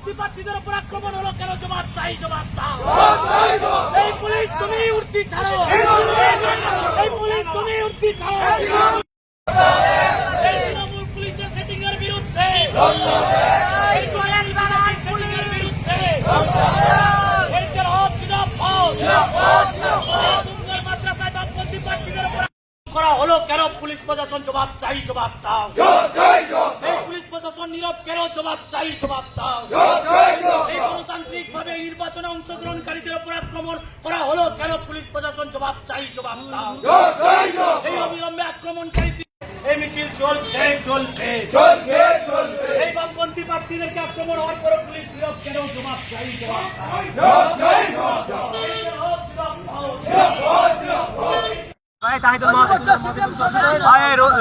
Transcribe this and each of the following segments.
বামপন্থী প্রার্থীদের উপর আক্রমণ হলো কেন? জবাব চাই জবাব এই পুলিশ তুমি উঠতি ছাড়ো। এই পুলিশ তুমি উঠতি ছাড়ো। তৃণমূল পুলিশের সেটিং এর বিরুদ্ধে। করা হলো কেন? পুলিশ প্রশাসন জবাব চাই জবাব দাও। পুলিশ প্রশাসন নীরব কেন? জবাব চাই জবাব পুলিশ প্রশাসন জবাব চাই জবাব দাও। এই অবিলম্বে আক্রমণকারী এই মিছিল চলছে চলবে। এই বামপন্থী প্রার্থীদেরকে আক্রমণ হওয়ার পরে পুলিশ নীরব কেন জবাব চাই জবাব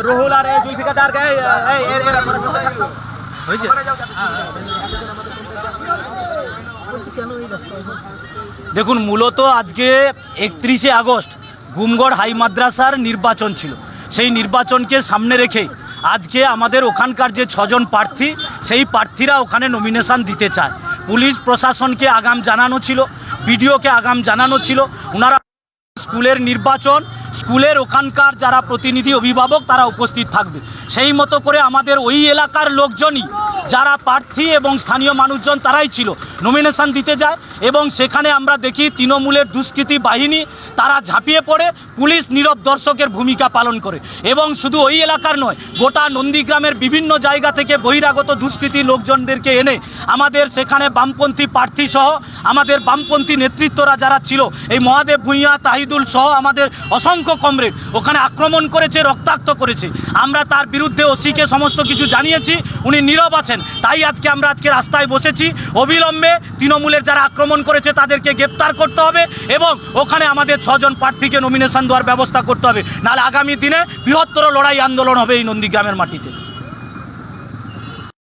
রুহুল আর এই এই এর এর হয়েছে। দেখুন, মূলত আজকে একত্রিশে আগস্ট গুমগড় হাই মাদ্রাসার নির্বাচন ছিল। সেই নির্বাচনকে সামনে রেখে আজকে আমাদের ওখানকার যে ছজন প্রার্থী, সেই প্রার্থীরা ওখানে নমিনেশন দিতে চায়। পুলিশ প্রশাসনকে আগাম জানানো ছিল, বিডিওকে আগাম জানানো ছিল। ওনারা স্কুলের নির্বাচন, স্কুলের ওখানকার যারা প্রতিনিধি অভিভাবক তারা উপস্থিত থাকবে। সেই মতো করে আমাদের ওই এলাকার লোকজনই যারা প্রার্থী এবং স্থানীয় মানুষজন তারাই ছিল। নমিনেশন দিতে যায় এবং সেখানে আমরা দেখি তৃণমূলের দুষ্কৃতী বাহিনী তারা ঝাঁপিয়ে পড়ে, পুলিশ নীরব দর্শকের ভূমিকা পালন করে। এবং শুধু ওই এলাকার নয়, গোটা নন্দীগ্রামের বিভিন্ন জায়গা থেকে বহিরাগত দুষ্কৃতী লোকজনদেরকে এনে আমাদের সেখানে বামপন্থী প্রার্থী সহ, আমাদের বামপন্থী নেতৃত্বরা যারা ছিল, এই মহাদেব ভূঁইয়া, তাহিদুল সহ আমাদের অসংখ্য কমরেড ওখানে আক্রমণ করেছে, রক্তাক্ত করেছে। আমরা তার বিরুদ্ধে ওসিকে সমস্ত কিছু জানিয়েছি, উনি নীরব আছেন। তাই আজকে আমরা আজকে রাস্তায় বসেছি। অবিলম্বে তৃণমূলের যারা আক্রমণ করেছে, তাদেরকে গ্রেপ্তার করতে হবে এবং ওখানে আমাদের ছজন প্রার্থীকে নমিনেশন দেওয়ার ব্যবস্থা করতে হবে। নাহলে আগামী দিনে বৃহত্তর লড়াই আন্দোলন হবে এই নন্দীগ্রামের মাটিতে।